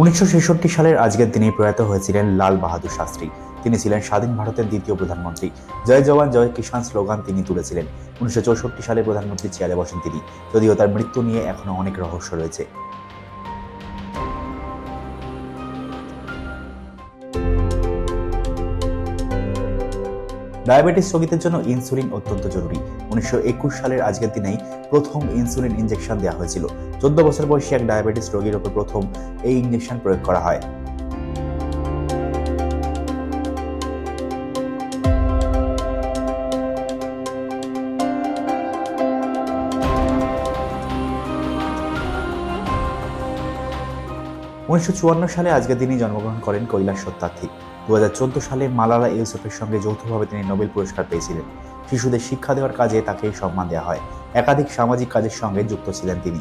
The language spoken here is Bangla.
উনিশশো ছেষট্টি সালের আজকের দিনে প্রয়াত হয়েছিলেন লাল বাহাদুর শাস্ত্রী। তিনি ছিলেন স্বাধীন ভারতের দ্বিতীয় প্রধানমন্ত্রী। জয় জওয়ান, জয় কিষাণ স্লোগান তিনি তুলেছিলেন। উনিশশো চৌষট্টি সালে প্রধানমন্ত্রী চেয়ারে বসেন তিনি। যদিও তার মৃত্যু নিয়ে এখনও অনেক রহস্য রয়েছে। ডায়াবেটিস রোগীদের জন্য ইনসুলিন অত্যন্ত জরুরি। উনিশশো একুশ সালের আজকের দিনেই প্রথম ইনসুলিন ইঞ্জেকশন দেওয়া হয়েছিল। চোদ্দ বছর বয়সী এক ডায়াবেটিস রোগীর ওপর প্রথম এই ইনজেকশন প্রয়োগ করা হয়। উনিশশো চুয়ান্ন সালে আজকের দিনে জন্মগ্রহণ করেন কৈলাস সত্যার্থী। দু সালে মালালা ইউসুফের সঙ্গে যৌথভাবে তিনি নোবেল পুরস্কার পেয়েছিলেন। শিশুদের শিক্ষা দেওয়ার কাজে তাকে সম্মান দেওয়া হয়। একাধিক সামাজিক কাজের সঙ্গে যুক্ত ছিলেন তিনি।